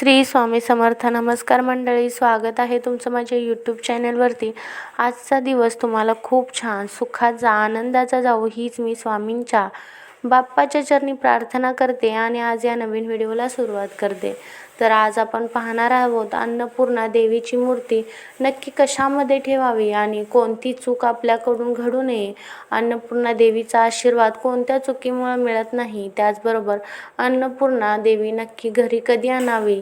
श्री स्वामी समर्थ नमस्कार मंडळी स्वागत आहे तुमचं माझ्या यूट्यूब चॅनलवरती आजचा दिवस तुम्हाला खूप छान सुखाचा आनंदाचा जाऊ हीच मी स्वामींच्या बाप्पाच्या चरणी प्रार्थना करते आणि आज या नवीन व्हिडिओला सुरुवात करते. तर आज आपण पाहणार आहोत अन्नपूर्णा देवीची मूर्ती नक्की कशामध्ये ठेवावी आणि कोणती चूक आपल्याकडून घडू नये? अन्नपूर्णा देवीचा आशीर्वाद कोणत्या चुकीमुळे मिळत नाही? त्याचबरोबर अन्नपूर्णा देवी नक्की घरी कधी आणावी?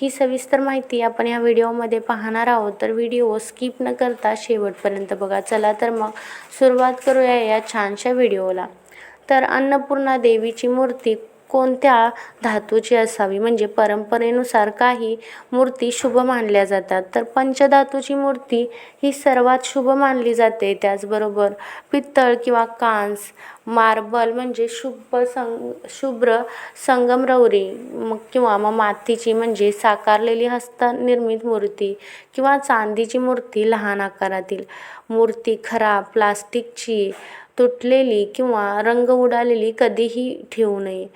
ही सविस्तर माहिती आपण या व्हिडिओमध्ये पाहणार आहोत. तर व्हिडिओ स्किप न करता शेवटपर्यंत बघा. चला तर मग सुरुवात करूया या छानशा व्हिडिओला. तर अन्नपूर्णा देवीची मूर्ती कोणत्या धातूची असावी? म्हणजे परंपरेनुसार काही मूर्ती शुभ मानल्या जातात. तर पंचधातूची मूर्ती ही सर्वात शुभ मानली जाते. त्याचबरोबर पित्तळ किंवा कांस मार्बल म्हणजे शुभ संग शुभ्र संगमरवरी मग किंवा मग मातीची म्हणजे साकारलेली हस्तनिर्मित मूर्ती किंवा चांदीची मूर्ती लहान आकारातील. मूर्ती खराब प्लास्टिकची तुटलेली किंवा रंग उडालेली कधीही ठेवू नये.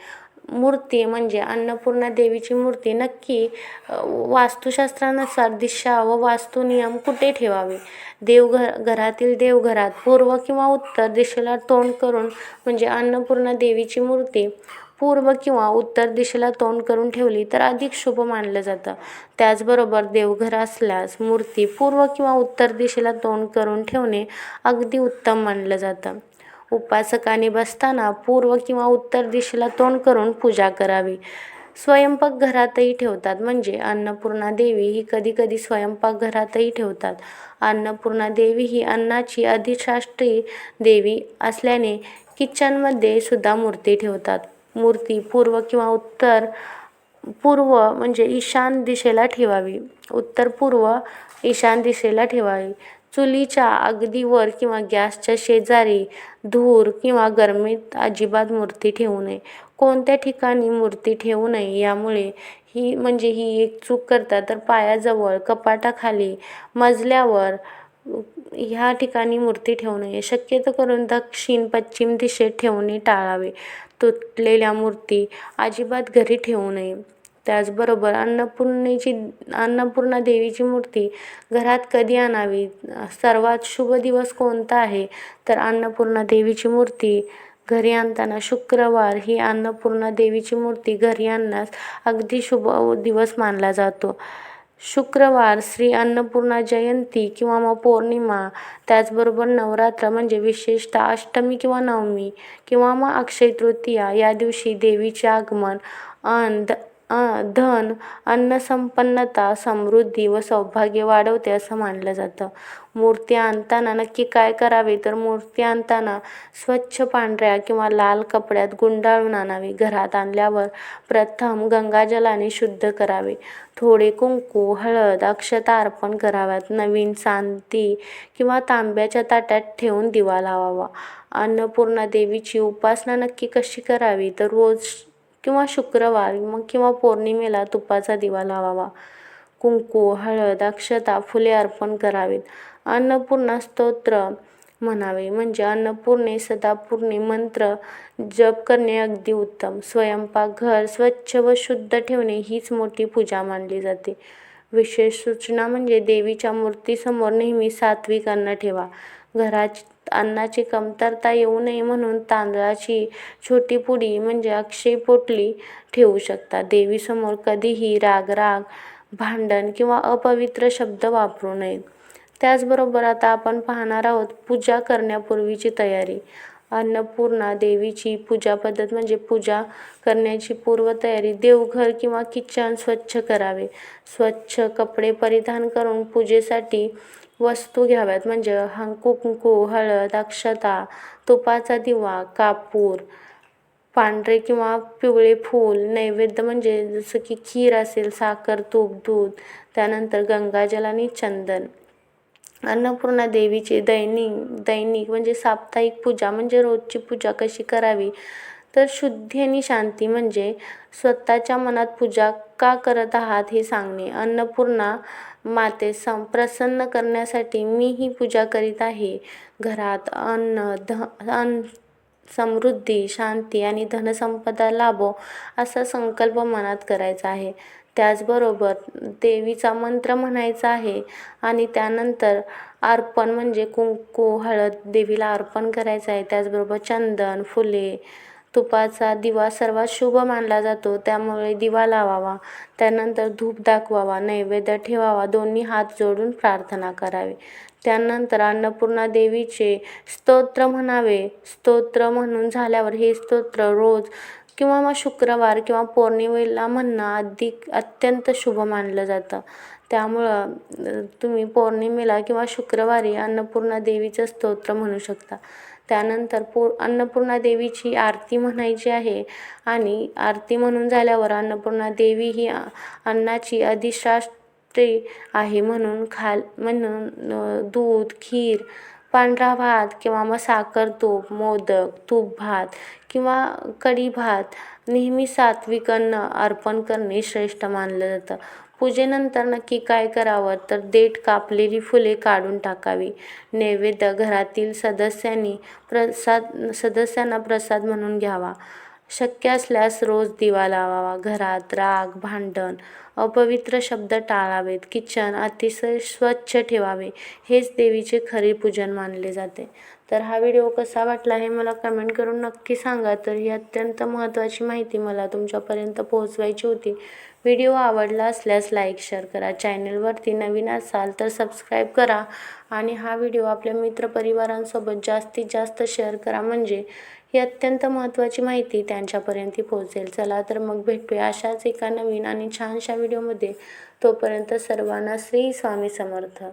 मूर्ती म्हणजे अन्नपूर्णा देवीची मूर्ती. नक्की वास्तुशास्त्रानुसार दिशा व वास्तू नियम कुठे ठेवावे? देवघर घरातील देवघरात पूर्व किंवा उत्तर दिशेला तोंड करून म्हणजे अन्नपूर्णा देवीची मूर्ती पूर्व किंवा उत्तर दिशेला तोंड करून ठेवली तर अधिक शुभ मानलं जातं. त्याचबरोबर देवघर असल्यास मूर्ती पूर्व किंवा उत्तर दिशेला तोंड करून ठेवणे अगदी उत्तम मानलं जातं. उपासकाने बसताना पूर्व किंवा उत्तर दिशेला तोंड करून पूजा करावी. स्वयंपाक घरातही ठेवतात म्हणजे अन्नपूर्णा देवी ही कधीकधी स्वयंपाक घरातही ठेवतात. अन्नपूर्णा देवी ही अन्नाची अधिशास्त्री देवी असल्याने किचनमध्ये सुद्धा मूर्ती ठेवतात. मूर्ती पूर्व किंवा उत्तर पूर्व म्हणजे ईशान दिशेला ठेवावी. उत्तर पूर्व ईशान दिशेला ठेवावी. चुलीच्या अगदी वर किंवा गॅसच्या शेजारी धूर किंवा गरमीत अजिबात मूर्ती ठेवू नये. कोणत्या ठिकाणी मूर्ती ठेवू नये यामुळे ही म्हणजे ही एक चूक करतात. तर पायाजवळ कपाटाखाली मजल्यावर ह्या ठिकाणी मूर्ती ठेवू नये. शक्यतो करून दक्षिण पश्चिम दिशेत ठेवणे टाळावे. तुटलेल्या मूर्ती अजिबात घरी ठेवू नये. त्याचबरोबर अन्नपूर्णेची अन्नपूर्णा देवीची मूर्ती घरात कधी आणावी? सर्वात शुभ दिवस कोणता आहे? तर अन्नपूर्णा देवीची मूर्ती घरी आणताना शुक्रवार ही अन्नपूर्णा देवीची मूर्ती घरी आणण्यास अगदी शुभ दिवस मानला जातो. शुक्रवार श्री अन्नपूर्णा जयंती किंवा मग पौर्णिमा त्याचबरोबर नवरात्र म्हणजे विशेषतः अष्टमी किंवा नवमी किंवा मग अक्षय तृतीया या दिवशी देवीचे आगमन अन धन अन्नसंपन्नता समृद्धी व सौभाग्य वाढवते असं मानलं जातं. मूर्ती आणताना नक्की काय करावे? तर मूर्ती आणताना स्वच्छ पांढऱ्या किंवा लाल कपड्यात गुंडाळून आणावी. घरात आणल्यावर प्रथम गंगाजलाने शुद्ध करावे. थोडे कुंकू हळद अक्षता अर्पण कराव्यात. नवीन सांती किंवा तांब्याच्या ताट्यात ठेवून दिवा लावावा. अन्नपूर्णा देवीची उपासना नक्की कशी करावी? तर रोज किंवा शुक्रवार मग किंवा पौर्णिमेला तुपाचा दिवा लावावा. कुंकू हळद अक्षता फुले अर्पण करावीत. अन्नपूर्णा स्तोत्र म्हणावे. म्हणजे अन्नपूर्णे सदापूर्णे मंत्र जप करणे अगदी उत्तम. स्वयंपाक घर स्वच्छ व शुद्ध ठेवणे हीच मोठी पूजा मानली जाते. विशेष सूचना म्हणजे देवीच्या मूर्तीसमोर नेहमी सात्विक अन्न ठेवा. घराची अन्नाची कमतरता येऊ नये म्हणून तांदळाची छोटी पुडी म्हणजे अक्षय पोटली ठेवू शकता. देवीसमोर कधीही रागराग भांडण किंवा अपवित्र शब्द वापरू नयेत त्याचबरोबर आता आपण पाहणार आहोत पूजा करण्यापूर्वीची तयारी. अन्नपूर्णा देवीची पूजा पद्धत म्हणजे पूजा करण्याची पूर्वतयारी देवघर किंवा किचन स्वच्छ करावे. स्वच्छ कपडे परिधान करून पूजेसाठी वस्तू घ्याव्यात म्हणजे हं कुंकू हळद अक्षता तुपाचा दिवा कापूर पांढरे किंवा पिवळे फूल नैवेद्य म्हणजे जसं की खीर असेल साखर तूप दूध त्यानंतर गंगाजल आणि चंदन. अन्नपूर्णा देवीची दैनिक दैनिक म्हणजे साप्ताहिक पूजा म्हणजे रोजची पूजा कशी करावी? तर शुद्धी आणि शांती म्हणजे स्वतःच्या मनात पूजा का करत आहात हे सांगणे. अन्नपूर्णा माते सं प्रसन्न करण्यासाठी मी ही पूजा करीत आहे. घरात अन्न ध अन्न समृद्धी शांती आणि धनसंपदा लाभो असा संकल्प मनात करायचा आहे. त्याचबरोबर देवीचा मंत्र म्हणायचा आहे. आणि त्यानंतर अर्पण म्हणजे कुंकू हळद देवीला अर्पण करायचं आहे. त्याचबरोबर चंदन फुले तुपाचा दिवा सर्वात शुभ मानला जातो. त्यामुळे दिवा लावावा. त्यानंतर धूप दाखवावा नैवेद्य ठेवावा दोन्ही हात जोडून प्रार्थना करावी. त्यानंतर अन्नपूर्णा देवीचे स्तोत्र म्हणावे. स्तोत्र म्हणून झाल्यावर हे स्तोत्र रोज किंवा मग शुक्रवार किंवा पौर्णिमेला म्हणणं अधिक अत्यंत शुभ मानलं जातं. त्यामुळं तुम्ही पौर्णिमेला किंवा शुक्रवारी अन्नपूर्णा देवीचं स्तोत्र म्हणू शकता. त्यानंतर पौ अन्नपूर्णा देवीची आरती म्हणायची आहे आणि आरती म्हणून झाल्यावर अन्नपूर्णा देवी ही अन्नाची अधिशास्त्री आहे म्हणून खाल म्हणून दूध खीर पांढरा भात किंवा मग साखर तूप मोदक तूप भात किंवा कढी भात नेहमी सात्विक अन्न अर्पण करणे श्रेष्ठ मानलं जातं. पूजेनंतर नक्की काय करावं? तर देठ कापलेली फुले काढून टाकावी. नैवेद्य घरातील सदस्यांनी प्रसाद सदस्यांना प्रसाद म्हणून घ्यावा. शक्य असल्यास रोज दिवा लावावा घरात राग भांडण अपवित्र शब्द टाळावेत किचन अतिशय स्वच्छ ठेवावे हेच देवीचे खरे पूजन मानले जाते. तर हा व्हिडिओ कसा वाटला हे मला कमेंट करून नक्की सांगा. तर ही अत्यंत महत्त्वाची माहिती मला तुमच्यापर्यंत पोहोचवायची होती. व्हिडिओ आवडला असल्यास लाईक शेअर करा. चॅनलवरती नवीन असाल तर सबस्क्राईब करा. आणि हा व्हिडिओ आपल्या मित्रपरिवारांसोबत जास्तीत जास्त शेअर करा. म्हणजे ही अत्यंत महत्त्वाची माहिती त्यांच्यापर्यंत पोहोचेल. चला तर मग भेटूया अशाच एका नवीन आणि छानशा व्हिडिओमध्ये. तोपर्यंत सर्वांना श्री स्वामी समर्थ.